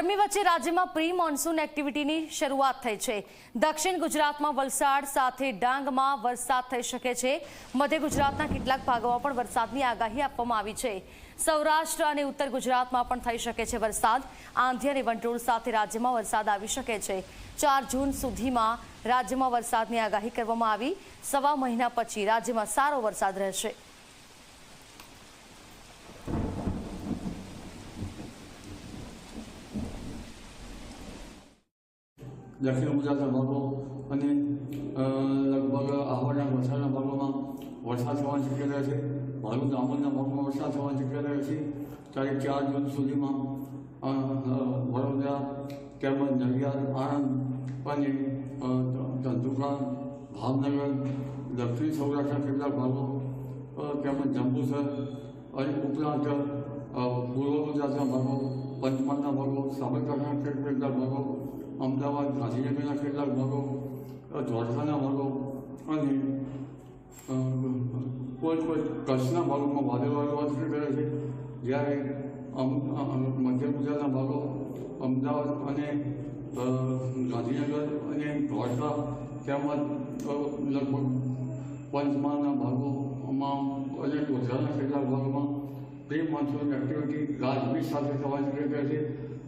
ગરમી વચ્ચે રાજ્યમાં પ્રી મોન્સૂન એક્ટિવિટીની શરૂઆત થઈ છે. દક્ષિણ ગુજરાતમાં વલસાડ સાથે ડાંગમાં વરસાદ થઈ શકે છે. મધ્ય ગુજરાતના કેટલાક ભાગોમાં પણ વરસાદની આગાહી આપવામાં આવી છે. સૌરાષ્ટ્ર અને ઉત્તર ગુજરાતમાં પણ થઈ શકે છે વરસાદ. આંધી અને વંટોળ સાથે રાજ્યમાં વરસાદ આવી શકે છે. ચાર જૂન સુધીમાં રાજ્યમાં વરસાદની આગાહી કરવામાં આવી. સવા મહિના પછી રાજ્યમાં સારો વરસાદ રહેશે. દક્ષિણ ગુજરાતના ભાગો અને લગભગ આહવાડના વલસાડના ભાગોમાં વરસાદ થવાની શક્યતા છે. ભરૂચ દામોદના ભાગમાં વરસાદ થવાની શક્યતા છે. તારીખ ચાર જૂન સુધીમાં વડોદરા તેમજ નડિયાદ, આણંદ અને ધંધુકા, ભાવનગર, દક્ષિણ સૌરાષ્ટ્રના કેટલાક ભાગો તેમજ જંબુસર અને ઉપરાંત પૂર્વ ગુજરાતના ભાગો પંચમહાલના ભાગો સાબરકાંઠાના કેટલાક ભાગો અમદાવાદ ગાંધીનગરના કેટલાક ભાગો દ્વારકાના ભાગો અને કોઈ કોઈ કચ્છના ભાગોમાં વાદળવાળું વાતાવરણ કરે છે? જ્યારે મધ્ય ગુજરાતના ભાગો, અમદાવાદ અને ગાંધીનગર અને દ્વારકા તેમજ લગભગ પંચમહાલના ભાગોમાં અને ગુજરાતના કેટલાક ભાગોમાં પ્રી મોન્સૂન એક્ટિવિટી ગાજવીજ સાથે થવાની છે.